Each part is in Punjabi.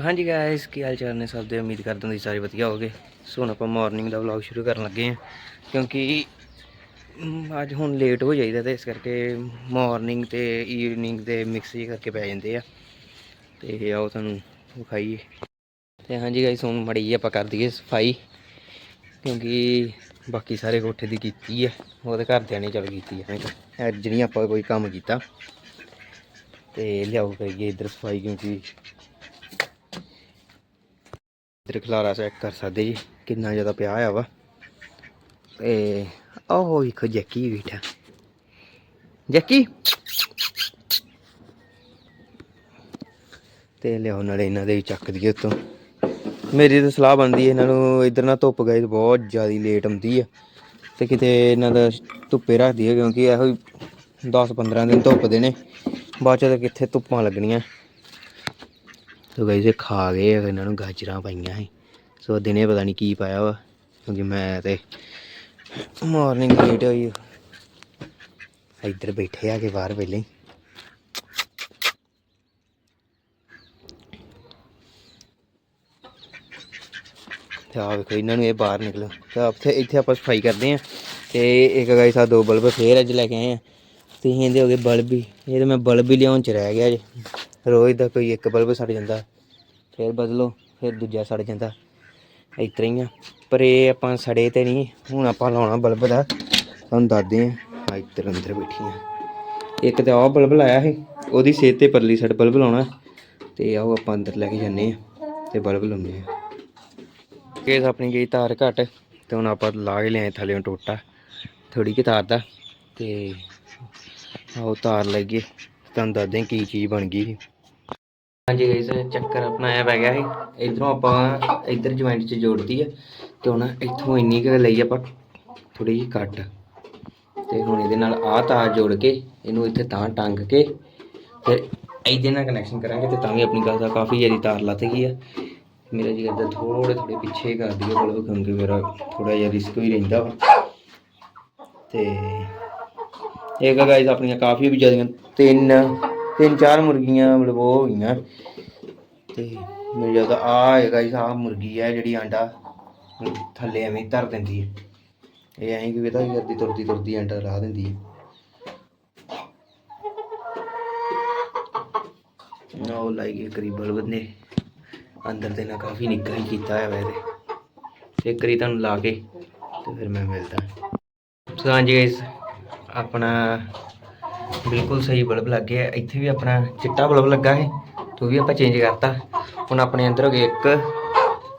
ਹਾਂਜੀ ਗਾਇਸ ਕੀ ਹਾਲ ਚਾਲ ਨੇ ਸਭ ਦੇ? ਉਮੀਦ ਕਰਦਾ ਹਾਂ ਤੁਸੀਂ ਸਾਰੇ ਵਧੀਆ ਹੋਗੇ ਸੋ ਹੁਣ ਆਪਾਂ ਮਾਰਨਿੰਗ ਦਾ ਵਲੌਗ ਸ਼ੁਰੂ ਕਰਨ ਲੱਗੇ ਹਾਂ, ਕਿਉਂਕਿ ਅੱਜ ਹੁਣ ਲੇਟ ਹੋ ਜਾਈਦਾ ਤੇ ਇਸ ਕਰਕੇ ਮਾਰਨਿੰਗ ਤੇ ਈਵਨਿੰਗ ਦੇ ਮਿਕਸ ਹੀ ਕਰਕੇ ਪੈ ਜਾਂਦੇ ਆ। ਤੇ ਆਓ ਤੁਹਾਨੂੰ ਵਿਖਾਈਏ। ਤੇ ਹਾਂਜੀ ਗਾਇਸ ਹੁਣ ਮੜੀ ਜੀ ਆਪਾਂ ਕਰ ਦਈਏ ਸਫ਼ਾਈ, ਕਿਉਂਕਿ ਬਾਕੀ ਸਾਰੇ ਕੋਠੇ ਦੀ ਕੀਤੀ ਹੈ ਉਹਦੇ ਘਰਦਿਆਂ ਨੇ ਚੱਲ ਕੀਤੀ ਹੈ ਅੱਜ ਨਹੀਂ ਆਪਾਂ ਕੋਈ ਕੰਮ ਕੀਤਾ। ਤੇ ਲਿਆਓ ਕਰੀਏ ਇੱਧਰ ਸਫ਼ਾਈ, ਕਿਉਂਕਿ ਇੱਧਰ ਖਲਾਰਾ ਚੈੱਕ ਕਰ ਸਕਦੇ ਜੀ, ਕਿੰਨਾ ਜ਼ਿਆਦਾ ਪਿਆ ਆ ਵਾ। ਤੇ ਆਹ ਵੇਖੋ ਜੱਕੀ ਬੈਠਾ। ਜੈਕੀ? ਤੇ ਲਿਆਓ ਨਾਲੇ ਇਹਨਾਂ ਦੇ ਵੀ ਚੱਕ ਦਈਏ ਉੱਤੋਂ। ਮੇਰੀ ਤਾਂ ਸਲਾਹ ਬਣਦੀ ਹੈ ਇਹਨਾਂ ਨੂੰ, ਇੱਧਰ ਨਾ ਧੁੱਪ ਗਏ ਬਹੁਤ ਜ਼ਿਆਦਾ ਲੇਟ ਆਉਂਦੀ ਆ। ਤੇ ਕਿਤੇ ਇਹਨਾਂ ਦਾ ਧੁੱਪੇ ਰੱਖ ਦਈਏ, ਕਿਉਂਕਿ ਇਹੋ 10 15 ਦਿਨ ਧੁੱਪ ਦੇ ਨੇ ਬਾਅਦ ਚ ਕਿੱਥੇ ਧੁੱਪਾਂ ਲੱਗਣੀਆਂ। ਸੋ ਗਾਇਸ ਇਹ ਖਾ ਗਏ ਆ, ਇਹਨਾਂ ਨੂੰ ਗਾਜਰਾਂ ਪਾਈਆਂ ਸੀ। ਸੋ ਦਿਨੇ ਪਤਾ ਨਹੀਂ ਕੀ ਪਾਇਆ ਵਾ ਕਿਉਂਕਿ ਮੈਂ ਤੇ ਮਾਰਨਿੰਗ ਲੇਟ ਹੋਈ ਇੱਧਰ ਬੈਠੇ ਆ ਕੇ ਬਾਹਰ ਪਹਿਲੇ ਹੀ ਤੇ ਆ ਵੇਖੋ ਇਹਨਾਂ ਨੂੰ ਇਹ ਬਾਹਰ ਨਿਕਲੋ। ਤੇ ਆਪਥੇ ਇੱਥੇ ਆਪਾਂ ਸਫ਼ਾਈ ਕਰਦੇ ਆ। ਤੇ ਇੱਕ ਗਾਇਸ ਆ ਦੋ ਬਲਬ ਫੇਰ ਅੱਜ ਲੈ ਕੇ ਆਏ ਆ। ਤੇ ਇਹਦੇ ਹੋ ਗਏ ਬਲਬ। ਹੀ ਇਹ ਤਾਂ ਮੈਂ ਬਲਬ ਹੀ ਲਿਆਉਣ ਚ ਰਹਿ ਗਿਆ ਜੀ। ਰੋਜ਼ ਦਾ ਕੋਈ ਇੱਕ ਬਲਬ ਸੜ ਜਾਂਦਾ, ਫਿਰ ਬਦਲੋ, ਫਿਰ ਦੂਜਾ ਸੜ ਜਾਂਦਾ। ਇਸ ਤਰ੍ਹਾਂ ਹੀ ਆ। ਪਰ ਇਹ ਆਪਾਂ ਸੜੇ ਤੇ ਨਹੀਂ, ਹੁਣ ਆਪਾਂ ਲਾਉਣਾ ਬਲਬ ਦਾ। ਤੁਹਾਨੂੰ ਦੱਸਦੇ ਆ ਇੱਧਰ ਅੰਦਰ ਬੈਠੀਆਂ ਇੱਕ ਤੇ ਆਹ ਬਲਬ ਲਾਇਆ ਸੀ, ਉਹਦੀ ਸੇਧ ਤੇ ਪਰਲੀ ਸਾਈਡ ਬਲਬ ਲਾਉਣਾ, ਤੇ ਆਓ ਆਪਾਂ ਅੰਦਰ ਲੈ ਕੇ ਜਾਂਦੇ ਆ ਤੇ ਬਲਬ ਲਾਉਂਦੇ ਆ ਕੇਸ ਆਪਣੀ ਗਈ ਤਾਰ ਘੱਟ, ਤੇ ਹੁਣ ਆਪਾਂ ਲਾ ਕੇ ਲਿਆਏ ਥੱਲੇ ਟੋਟਾ ਥੋੜੀ ਕਿ ਤਾਰ ਦਾ, ਤੇ ਆਓ ਤਾਰ ਲੱਗੇ ਤੁਹਾਨੂੰ ਦੱਸਦੇ ਕੀ ਚੀਜ਼ ਬਣ ਗਈ ਸੀ। ਹਾਂਜੀ ਗਾਇਸ ਚੱਕਰ ਆਪਣਾ ਆਇਆ ਪੈ ਗਿਆ ਸੀ। ਇਧਰੋਂ ਆਪਾਂ ਇਧਰ ਜੁਆਇੰਟ 'ਚ ਜੋੜਦੀ ਹੈ ਤੇ ਹੁਣ ਇੱਥੋਂ ਇੰਨੀ ਕੁ ਲਈ ਆਪਾਂ ਥੋੜੀ ਜਿਹੀ ਕੱਟ ਤੇ ਹੁਣ ਇਹਦੇ ਨਾਲ ਆਹ ਤਾਰ ਜੋੜ ਕੇ ਇਹਨੂੰ ਇੱਥੇ ਤਾਂ ਟੰਗ ਕੇ ਫਿਰ ਇਹਦੇ ਨਾਲ ਕਨੈਕਸ਼ਨ ਕਰਾਂਗੇ ਤੇ ਤਾਂ ਵੀ ਆਪਣੀ ਗੱਲ ਦਾ ਕਾਫੀ ਜ਼ਿਆਦਾ ਤਾਰ ਲੱਥ ਗਈ ਆ। ਮੇਰਾ ਜੀ ਕਰਦਾ ਥੋੜੇ ਥੋੜੇ ਪਿੱਛੇ ਕਰ ਦਈਏ ਬਲਬ ਕਿਉਂਕਿ ਮੇਰਾ ਥੋੜਾ ਜਿਹਾ ਰਿਸਕ ਵੀ ਰਹਿੰਦਾ ਵਾ। ਤੇ ਇਹ ਗਾਇਸ ਆਪਣੀਆਂ ਕਾਫੀ ਵੀ ਜ਼ਿਆਦੀਆਂ ਤਿੰਨ ਤਿੰਨ ਚਾਰ ਮੁਰਗੀਆਂ ਮਤਲਬ ਉਹ ਹੋ ਗਈਆਂ। ਤੇ ਮੇਰੇ ਜ਼ਿਆਦਾ ਆ ਹੈ ਗਾਇਸ ਆ ਮੁਰਗੀ ਹੈ ਜਿਹੜੀ ਆਂਡਾ ਥੱਲੇ ਐਵੇਂ ਧਰ ਦਿੰਦੀ ਹੈ। ਇਹ ਐਂ ਕਿ ਪਤਾ ਕੀ ਕਰਦੀ ਤੁਰਦੀ ਤੁਰਦੀ ਆਂਡਾ ਲਾ ਦਿੰਦੀ ਹੈ। ਨਾ ਉਹ ਲਾਈਏ ਕਰੀਬ ਨੇ। ਅੰਦਰ ਤੇ ਨਾ ਕਾਫੀ ਨਿੱਘਾ ਹੀ ਕੀਤਾ ਹੋਇਆ ਵੈਸੇ ਤੇ ਇੱਕ ਤੁਹਾਨੂੰ ਲਾ ਕੇ ਤੇ ਫਿਰ ਮੈਂ ਮਿਲਦਾ। ਸੋ ਹਾਂਜੀ ਗਾਇਸ ਆਪਣਾ ਬਿਲਕੁਲ ਸਹੀ ਬਲਬ ਲੱਗ ਗਿਆ। ਇੱਥੇ ਵੀ ਆਪਣਾ ਚਿੱਟਾ ਬਲਬ ਲੱਗਾ ਹੈ। ਤੇ ਉਹ ਵੀ ਆਪਾਂ ਚੇਂਜ ਕਰਤਾ। ਹੁਣ ਆਪਣੇ ਅੰਦਰ ਹੋ ਗਏ ਇੱਕ,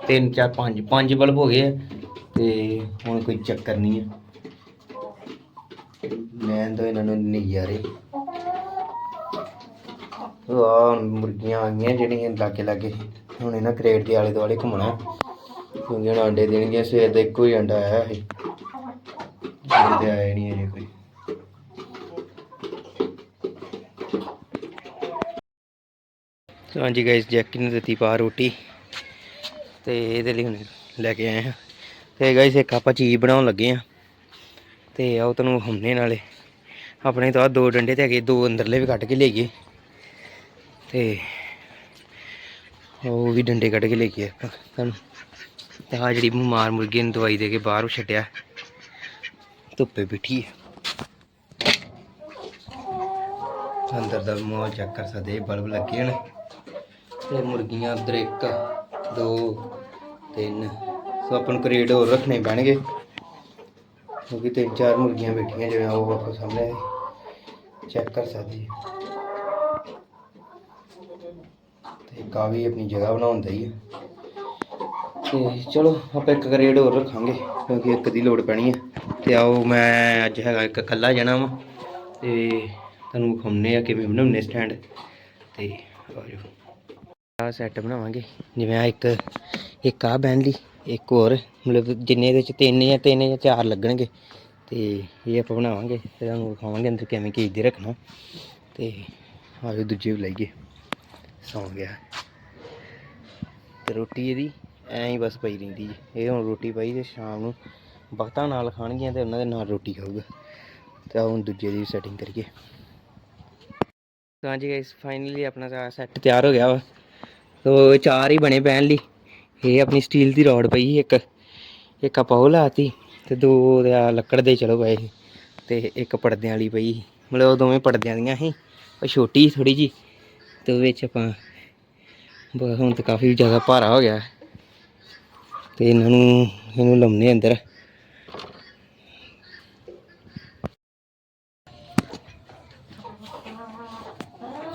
ਤਿੰਨ, ਚਾਰ, ਪੰਜ। ਪੰਜ ਬਲਬ ਹੋ ਗਏ ਤੇ ਹੁਣ ਕੋਈ ਚੱਕਰ ਨਹੀਂ ਹੈ ਲੈਣ ਦੋ ਇਹਨਾਂ ਨੂੰ ਨਜ਼ਾਰੇ। ਉਹ ਆ ਮੁਰਗੀਆਂ ਆ ਗਈਆਂ ਜਿਹੜੀਆਂ ਲਾਗੇ ਲਾਗੇ। ਹੁਣ ਇਹਨਾਂ ਕ੍ਰੇਟ ਦੇ ਆਲੇ ਦੁਆਲੇ ਘੁੰਮਣਾ। ਕਿਉਂਕਿ ਹੁਣ ਅੰਡੇ ਦੇਣਗੀਆਂ ਸਵੇਰ ਦਾ ਇੱਕੋ ਹੀ ਅੰਡਾ ਆਇਆ ਸੀ ਜਿਹੜੇ ਤੇ ਆਇਆ ਨਹੀਂ ਅਜੇ ਕੋਈ। ਸੋ ਹਾਂਜੀ ਗਾਇਸ ਜੈਕੀ ਨੇ ਦਿੱਤੀ ਪਾ ਰੋਟੀ ਤੇ ਇਹਦੇ ਲਈ ਹੁਣ ਲੈ ਕੇ ਆਏ ਹਾਂ। ਤੇ ਗਾਇਸ ਇੱਕ ਆਪਾਂ ਚੀਜ਼ ਬਣਾਉਣ ਲੱਗੇ ਆ ਤੇ ਆਓ ਤੁਹਾਨੂੰ ਹਮਨੇ ਨਾਲੇ। ਆਪਣੇ ਤੋਂ ਆਹ ਦੋ ਡੰਡੇ ਤੇ ਹੈਗੇ, ਦੋ ਅੰਦਰਲੇ ਵੀ ਕੱਢ ਕੇ ਲੈ ਗਏ ਤੇ ਉਹ ਵੀ ਡੰਡੇ ਕੱਢ ਕੇ ਲੈ ਗਏ ਆਪਾਂ ਤੁਹਾਨੂੰ। ਤੇ ਆ ਜਿਹੜੀ ਬਿਮਾਰ ਮੁਰਗੀ ਨੂੰ ਦਵਾਈ ਦੇ ਕੇ ਬਾਹਰ ਛੱਡਿਆ। ਧੁੱਪੇ ਬਿਠੀ ਹੈ। ਅੰਦਰ ਦਾ ਮਾਹੌਲ ਚੈੱਕ ਕਰ ਸਕਦੇ ਬਲਬ ਲੱਗੇ ਹਨ ਤੇ ਮੁਰਗੀਆਂ ਉੱਧਰ ਇੱਕ, ਦੋ, ਤਿੰਨ। ਸੋ ਆਪਾਂ ਨੂੰ ਕਰੇਟ ਹੋਰ ਰੱਖਣੇ ਪੈਣਗੇ। ਕਿਉਂਕਿ ਤਿੰਨ ਚਾਰ ਮੁਰਗੀਆਂ ਬੈਠੀਆਂ ਜਿਵੇਂ ਉਹ ਆਪਾਂ ਸਾਹਮਣੇ ਚੈੱਕ ਕਰ ਸਕਦੇ ਜੀ ਤੇ ਕਾਵੀ ਆਪਣੀ ਜਗ੍ਹਾ ਬਣਾਉਂਦਾ ਹੀ ਹੈ ਤੇ ਚਲੋ, ਆਪਾਂ ਇੱਕ ਕਰੇਡ ਹੋਰ ਰੱਖਾਂਗੇ, ਕਿਉਂਕਿ ਇੱਕ ਦੀ ਲੋੜ ਪੈਣੀ ਹੈ ਤੇ ਆਓ, ਮੈਂ ਅੱਜ ਹੈਗਾ ਇੱਕ ਇਕੱਲਾ ਜਾਣਾ ਵਾਂ। ਤੇ ਤੁਹਾਨੂੰ ਵਿਖਾਉਂਦੇ ਆ ਕਿਵੇਂ ਬਣਾਉਂਦੇ ਸਟੈਂਡ ਤੇ ਆਜੋ ਆ ਸੈੱਟ ਬਣਾਵਾਂਗੇ। ਜਿਵੇਂ ਆ ਇੱਕ ਇੱਕ ਆ ਬੈਨ ਲਈ ਇੱਕ ਹੋਰ, ਮਤਲਬ ਜਿੰਨੇ ਇਹਦੇ ਚ ਤਿੰਨ ਜਾਂ ਤਿੰਨ ਜਾਂ ਚਾਰ ਲੱਗਣਗੇ। ਤੇ ਇਹ ਆਪਾਂ ਬਣਾਵਾਂਗੇ, ਤੇ ਤੁਹਾਨੂੰ ਵਿਖਾਵਾਂਗੇ ਅੰਦਰ ਕਿਵੇਂ ਕੀ ਦੇ ਰੱਖਣਾ। ਤੇ ਆਜੋ ਦੂਜੇ ਵੀ ਲਈਏ। ਸੌਂ ਗਿਆ। ਤੇ ਰੋਟੀ ਇਹਦੀ ਐਂ ਹੀ ਬਸ ਪਈ ਰਹਿੰਦੀ ਜੀ ਇਹ ਹੁਣ ਰੋਟੀ ਪਾਈ ਤੇ ਸ਼ਾਮ ਨੂੰ ਵਕਤਾਂ ਨਾਲ ਖਾਣਗੀਆਂ ਤੇ ਉਹਨਾਂ ਦੇ ਨਾਲ ਰੋਟੀ ਖਾਊਗਾ। ਤੇ ਹੁਣ ਦੂਜੇ ਦੀ ਸੈਟਿੰਗ ਕਰੀਏ। ਤਾਂ ਜੀ ਗਾਇਸ ਫਾਈਨਲੀ ਆਪਣਾ ਸੈੱਟ ਤਿਆਰ ਹੋ ਗਿਆ ਵਾ। ਤੋ ਚਾਰ ਹੀ ਬਣੇ ਪੈਣ ਲਈ। ਇਹ ਆਪਣੀ ਸਟੀਲ ਦੀ ਰੋਡ ਪਈ ਇੱਕ। ਇੱਕ ਆਪਾਂ ਉਹ ਲਾਤੀ ਤੇ ਦੋ ਦਾ ਲੱਕੜ ਦੇ ਚਲੋ ਪਏ ਸੀ ਤੇ ਇੱਕ ਪਰਦਿਆਂ ਵਾਲੀ ਪਈ ਸੀ। ਮਤਲਬ ਉਹ ਦੋਵੇਂ ਪਰਦਿਆਂ ਦੀਆਂ ਸੀ। ਉਹ ਛੋਟੀ ਥੋੜੀ ਜੀ ਤੇ ਉਹ ਵਿੱਚ ਆਪਾਂ ਹੁਣ ਤਾਂ ਕਾਫੀ ਜ਼ਿਆਦਾ ਭਾਰਾ ਹੋ ਗਿਆ। ਤੇ ਇਹਨਾਂ ਨੂੰ, ਇਹਨੂੰ ਲਾਉਣੇ ਅੰਦਰ।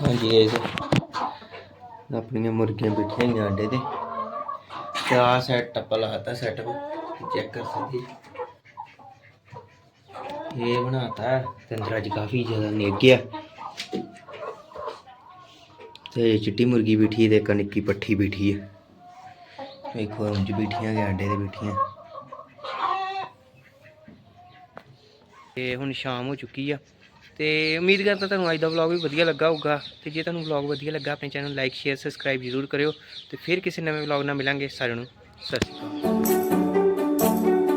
ਹਾਂਜੀ, ਇਹ ਆਪਣੀਆਂ ਮੁਰਗੀਆਂ ਬੈਠੀਆਂ ਹੋਈਆਂ ਆਂਡੇ ਤੇ ਤੇ ਆਹ ਸੈਟ ਆਪਾਂ ਲਾਤਾ ਸੈਟਅਪ ਚੈੱਕ ਕਰ ਸਕਦੇ ਇਹ ਬਣਾਤਾ ਤੇ ਅੰਦਰ ਕਾਫੀ ਜ਼ਿਆਦਾ ਨਿੱਘ ਗਿਆ ਤੇ ਚਿੱਟੀ ਮੁਰਗੀ ਬੈਠੀ ਤੇ ਇੱਕ ਨਿੱਕੀ ਪੱਠੀ ਬੈਠੀ ਹੈ। ਇੱਕ ਉਂਝ ਬੈਠੀਆਂ ਗਿਆ ਆਂਡੇ ਤੇ ਬੈਠੀਆਂ। ਤੇ ਹੁਣ ਸ਼ਾਮ ਹੋ ਚੁੱਕੀ ਆ। ਤੇ ਉਮੀਦ ਕਰਦਾ ਤੁਹਾਨੂੰ ਅੱਜ ਦਾ ਵਲੌਗ ਵੀ ਵਧੀਆ ਲੱਗਾ ਹੋਊਗਾ। ਤੇ ਜੇ ਤੁਹਾਨੂੰ ਵਲੌਗ ਵਧੀਆ ਲੱਗਾ, ਆਪਣੇ ਚੈਨਲ ਨੂੰ ਲਾਈਕ ਸ਼ੇਅਰ ਸਬਸਕ੍ਰਾਈਬ ਜ਼ਰੂਰ ਕਰਿਓ। ਤੇ ਫਿਰ ਕਿਸੇ ਨਵੇਂ ਵਲੌਗ ਨਾਲ ਮਿਲਾਂਗੇ। ਸਾਰਿਆਂ ਨੂੰ ਸਤਿ ਸ਼੍ਰੀ ਅਕਾਲ।